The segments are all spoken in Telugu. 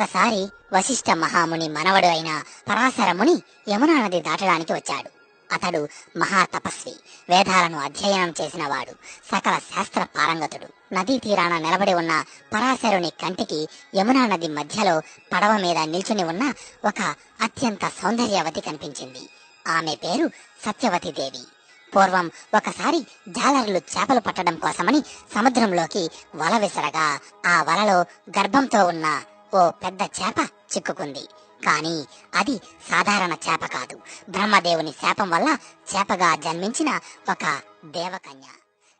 ఒకసారి వశిష్ఠ మహాముని మనవడు అయిన పరాశరముని యమునా నది దాటడానికి వచ్చాడు. అతడు మహా తపస్వి వేదాలను అధ్యయనం చేసినవాడు సకల శాస్త్ర పారంగతుడు. నదీ తీరాన నిలబడి ఉన్న పరాశరుని కంటికి యమునా నది మధ్యలో పడవ మీద నిల్చుని ఉన్న ఒక అత్యంత సౌందర్యవతి కనిపించింది. ఆమె పేరు సత్యవతి దేవి. పూర్వం ఒకసారి జాలరులు చేపలు పట్టడం కోసమని సముద్రంలోకి వల విసరగా ఆ వలలో గర్భంతో ఉన్న ఓ పెద్ద చేప చిక్కుకుంది. కానీ అది సాధారణ చేప కాదు. బ్రహ్మదేవుని శాపం వల్ల చేపగా జన్మించిన ఒక దేవకన్య.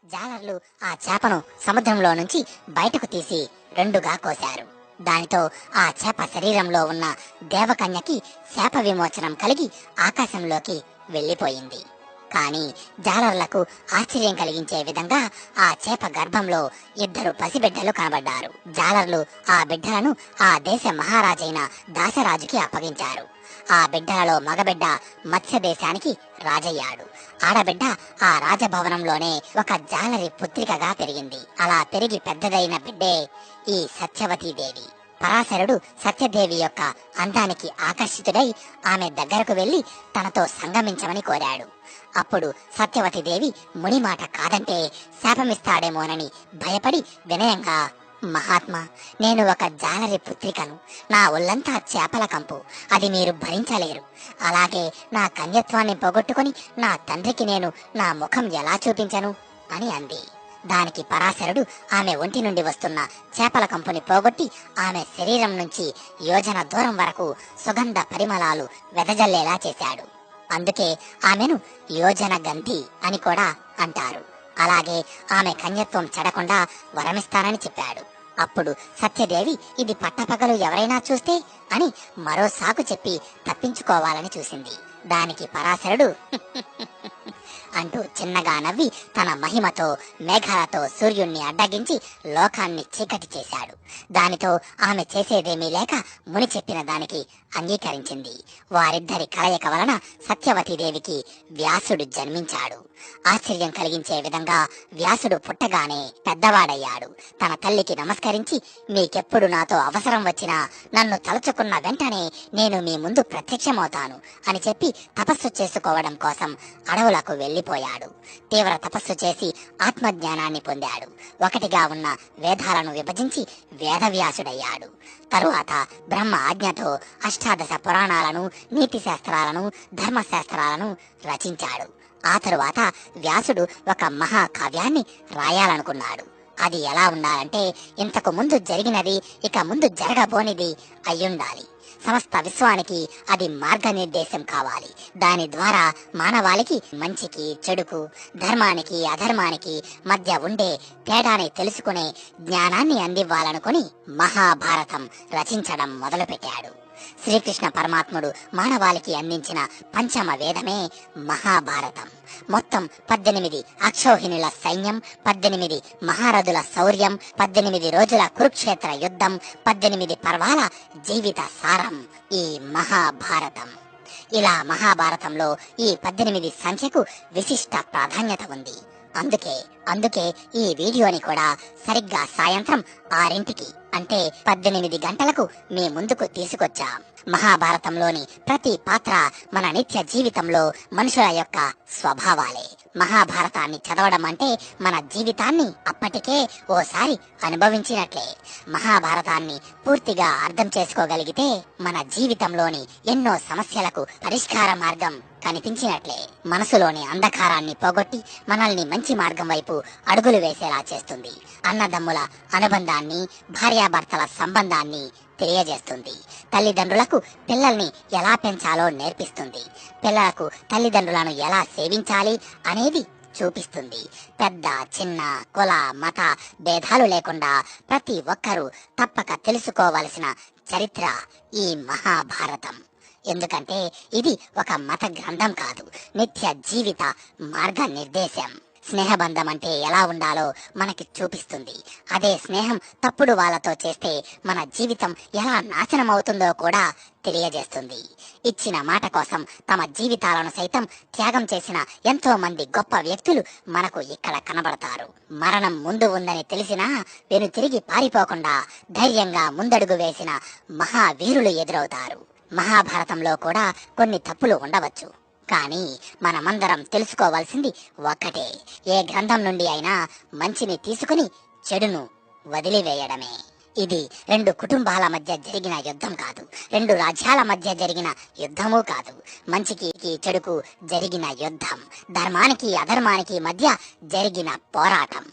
జాలర్లు ఆ చేపను సముద్రంలో నుంచి బయటకు తీసి రెండుగా కోశారు. దానితో ఆ చేప శరీరంలో ఉన్న దేవకన్యకి శాప విమోచనం కలిగి ఆకాశంలోకి వెళ్ళిపోయింది. కానీ జాలర్లకు ఆశ్చర్యం కలిగించే విధంగా ఆ చేప గర్భంలో ఇద్దరు పసిబిడ్డలు కనబడ్డారు. జాలర్లు ఆ బిడ్డలను ఆ దేశ మహారాజైన దాసరాజుకి అప్పగించారు. ఆ బిడ్డలలో మగబిడ్డ మత్స్య దేశానికి రాజయ్యాడు. ఆడబిడ్డ ఆ రాజభవనంలోనే ఒక జాలరి పుత్రికగా పెరిగింది. అలా పెరిగి పెద్దదైన బిడ్డే ఈ సత్యవతీదేవి పరాశరుడు సత్యదేవి యొక్క అందానికి ఆకర్షితుడై ఆమె దగ్గరకు వెళ్ళి తనతో సంగమించమని కోరాడు. అప్పుడు సత్యవతి దేవి ముని మాట కాదంటే శాపమిస్తాడేమోనని భయపడి వినయంగా మహాత్మా నేను ఒక జాలరి పుత్రికను. నా ఒళ్ళంతా చేపల కంపు. అది మీరు భరించలేరు. అలాగే నా కన్యత్వాన్ని పోగొట్టుకుని నా తండ్రికి నేను నా ముఖం ఎలా చూపించను? అని అంది. దానికి పరాశరుడు ఆమె ఒంటి నుండి వస్తున్న చేపల కంపుని పోగొట్టి ఆమె శరీరం నుంచి యోజన దూరం వరకు సుగంధ పరిమళాలు వెదజల్లేలా చేశాడు. అందుకే ఆమెను యోజన గంధి అని కూడా అంటారు. అలాగే ఆమె కన్యత్వం చెడకుండా వరమిస్తానని చెప్పాడు. అప్పుడు సత్యదేవి ఇది పట్టపగలు ఎవరైనా చూస్తే అని మరో సాకు చెప్పి తప్పించుకోవాలని చూసింది. దానికి పరాశరుడు అంటూ చిన్నగా నవ్వి తన మహిమతో మేఘాలతో సూర్యుణ్ణి అడ్డగించి లోకాన్ని చీకటి చేశాడు. దానితో ఆమె చేసేదేమీ లేక ముని చెప్పిన దానికి అంగీకరించింది. వారిద్దరి కలయిక వలన సత్యవతీదేవికి వ్యాసుడు జన్మించాడు. ఆశ్చర్యం కలిగించే విధంగా వ్యాసుడు పుట్టగానే పెద్దవాడయ్యాడు. తన తల్లికి నమస్కరించి మీకెప్పుడు నాతో అవసరం వచ్చినా నన్ను తలుచుకున్న వెంటనే నేను మీ ముందు ప్రత్యక్షమవుతాను అని చెప్పి తపస్సు చేసుకోవడం కోసం అడవులకు వెళ్ళిపోయాడు తీవ్ర తపస్సు చేసి ఆత్మజ్ఞానాన్ని పొందాడు. ఒకటిగా ఉన్న వేదాలను విభజించి వేదవ్యాసుడయ్యాడు. తరువాత బ్రహ్మ ఆజ్ఞతో అష్టాదశ పురాణాలను నీతి శాస్త్రాలను ధర్మశాస్త్రాలను రచించాడు. ఆ తరువాత వ్యాసుడు ఒక మహాకావ్యాన్ని రాయాలనుకున్నాడు. అది ఎలా ఉండాలంటే ఇంతకు ముందు జరిగినది ఇక ముందు జరగబోనిది అయ్యుండాలి. సమస్త విశ్వానికి అది మార్గనిర్దేశం కావాలి. దాని ద్వారా మానవాళికి మంచికి చెడుకు ధర్మానికి అధర్మానికి మధ్య ఉండే తేడాని తెలుసుకునే జ్ఞానాన్ని అందివ్వాలనుకుని మహాభారతం రచించడం మొదలుపెట్టాడు. శ్రీకృష్ణ పరమాత్ముడు మానవాళికి అందించిన పంచమ వేదమే మహాభారతం. మొత్తం పద్దెనిమిది అక్షోహిణుల సైన్యం పద్దెనిమిది మహారథుల శౌర్యం పద్దెనిమిది రోజుల కురుక్షేత్ర యుద్ధం పద్దెనిమిది పర్వాల జీవిత సారం ఈ మహాభారతం. ఇలా మహాభారతంలో ఈ పద్దెనిమిది సంఖ్యకు విశిష్ట ప్రాధాన్యత ఉంది. అందుకే అందుకే ఈ వీడియోని కూడా సరిగ్గా సాయంత్రం ఆరింటికి అంటే పద్దెనిమిది గంటలకు మీ ముందుకు తీసుకొచ్చా. మహాభారతంలోని ప్రతి పాత్ర మన నిత్య జీవితంలో మనుషుల యొక్క స్వభావాలే. మహాభారతాన్ని చదవడం అంటే మన జీవితాన్ని అప్పటికే ఓసారి అనుభవించినట్లే. మహాభారతాన్ని పూర్తిగా అర్థం చేసుకోగలిగితే మన జీవితంలోని ఎన్నో సమస్యలకు పరిష్కార మార్గం కనిపించినట్లే. మనసులోని అంధకారాన్ని పోగొట్టి మనల్ని మంచి మార్గం వైపు అడుగులు వేసేలా చేస్తుంది. అన్నదమ్ముల అనుబంధాన్ని భార్యాభర్తల సంబంధాన్ని తెలియజేస్తుంది. తల్లిదండ్రులకు పిల్లల్ని ఎలా పెంచాలో నేర్పిస్తుంది. పిల్లలకు తల్లిదండ్రులను ఎలా సేవించాలి అనేది చూపిస్తుంది. పెద్ద చిన్న కుల మత భేదాలు లేకుండా ప్రతి ఒక్కరూ తప్పక తెలుసుకోవలసిన చరిత్ర ఈ మహాభారతం. ఎందుకంటే ఇది ఒక మత గ్రంథం కాదు నిత్య జీవిత మార్గ నిర్దేశం స్నేహబంధం అంటే ఎలా ఉండాలో మనకి చూపిస్తుంది. అదే స్నేహం తప్పుడు వాళ్ళతో చేస్తే మన జీవితం ఎలా నాశనం అవుతుందో కూడా తెలియజేస్తుంది. ఇచ్చిన మాట కోసం తమ జీవితాలను సైతం త్యాగం చేసిన ఎంతో మంది గొప్ప వ్యక్తులు మనకు ఇక్కడ కనబడతారు. మరణం ముందు ఉందని తెలిసినా వెను తిరిగి పారిపోకుండా ధైర్యంగా ముందడుగు వేసిన మహావీరులు ఎదురవుతారు. మహాభారతంలో కూడా కొన్ని తప్పులు ఉండవచ్చు. కానీ మనమందరం తెలుసుకోవాల్సింది ఒక్కటే ఏ గ్రంథం నుండి అయినా మంచిని తీసుకుని చెడును వదిలివేయడమే. ఇది రెండు కుటుంబాల మధ్య జరిగిన యుద్ధం కాదు. రెండు రాజ్యాల మధ్య జరిగిన యుద్ధము కాదు. మంచికి చెడుకు జరిగిన యుద్ధం. ధర్మానికి అధర్మానికి మధ్య జరిగిన పోరాటం.